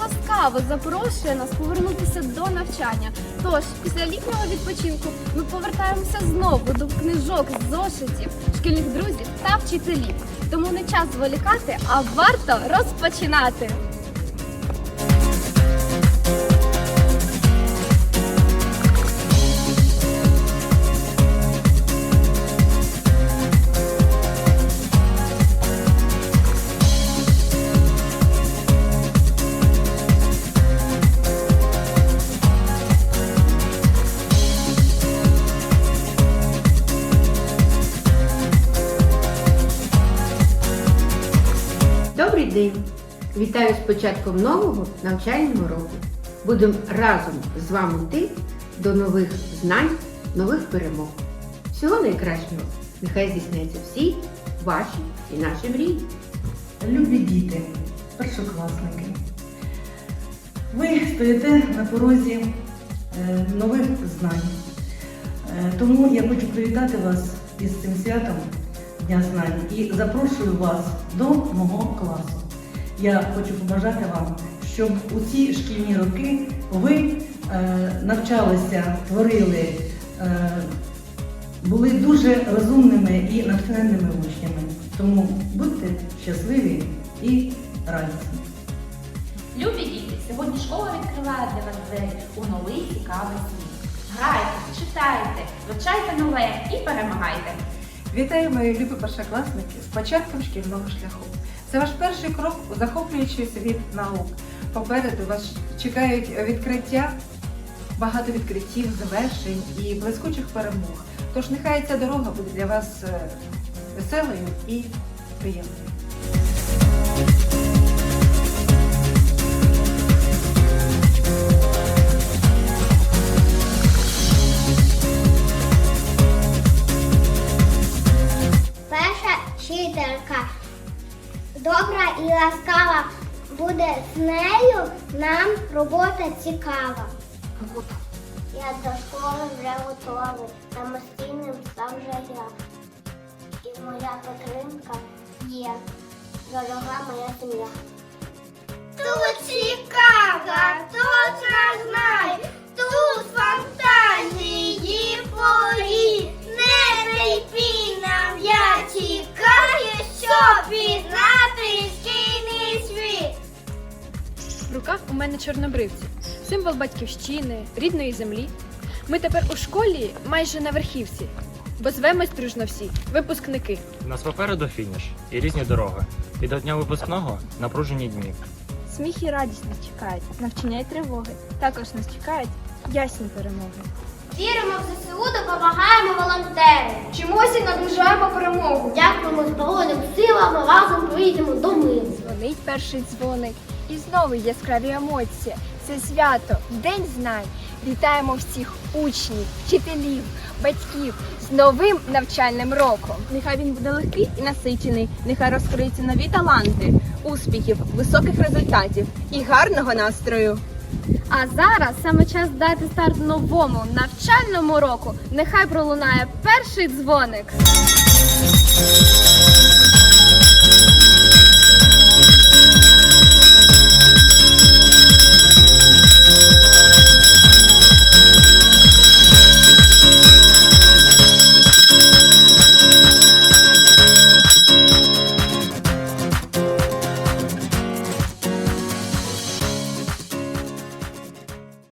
ласкаво запрошує нас повернутися до навчання. Тож, після літнього відпочинку ми повертаємося знову до книжок, зошитів, шкільних друзів та вчителів. Тому не час зволікати, а варто розпочинати. Добрий день! Вітаю з початком нового навчального року. Будемо разом з вами йти до нових знань, нових перемог. Всього найкращого! Нехай здійсняться всі ваші і наші мрії. Любі діти, першокласники, ви стоїте на порозі е, нових знань. Е, Тому я хочу привітати вас із цим святом Дня знань і запрошую вас до мого класу. Я хочу побажати вам, щоб у ці шкільні роки ви е, навчалися, творили, е, були дуже розумними і натхненними учнями. Тому будьте щасливі і радісні. Любі діти, сьогодні школа відкриває для вас двері у новий цікавий світ. Грайте, читайте, вивчайте нове і перемагайте. Вітаю, мої любі першокласники з початком шкільного шляху. Це ваш перший крок у захоплюючий світ наук. Попереду вас чекають відкриття, багато відкриттів, завершень і блискучих перемог. Тож нехай ця дорога буде для вас е, веселою і приємною. Вчителька добра і ласкава. Буде з нею нам робота цікава. Я до школи вже готовий, самостійним став вже я. І моя підтримка є. Дорога моя сім'я. Тут цікаво, руках у мене чорнобривці, символ батьківщини, рідної землі. Ми тепер у школі майже на верхівці, бо звемось дружно всі, випускники. У нас попереду фініш і різні дороги. І до дня випускного напружені дні. Сміх і радість нас чекають, навчання і тривоги. Також нас чекають ясні перемоги. Віримо в ЗСУ, допомагаємо волонтери. Вчимося і наближаємо перемогу. Дякуємо Збройним силам, разом прийдемо до миру. Дзвонить перший дзвоник. І знову яскраві емоції. Це свято, День знань. Вітаємо всіх учнів, вчителів, батьків з новим навчальним роком. Нехай він буде легкий і насичений. Нехай розкриються нові таланти, успіхів, високих результатів і гарного настрою. А зараз саме час дати старт новому навчальному року. Нехай пролунає перший дзвоник.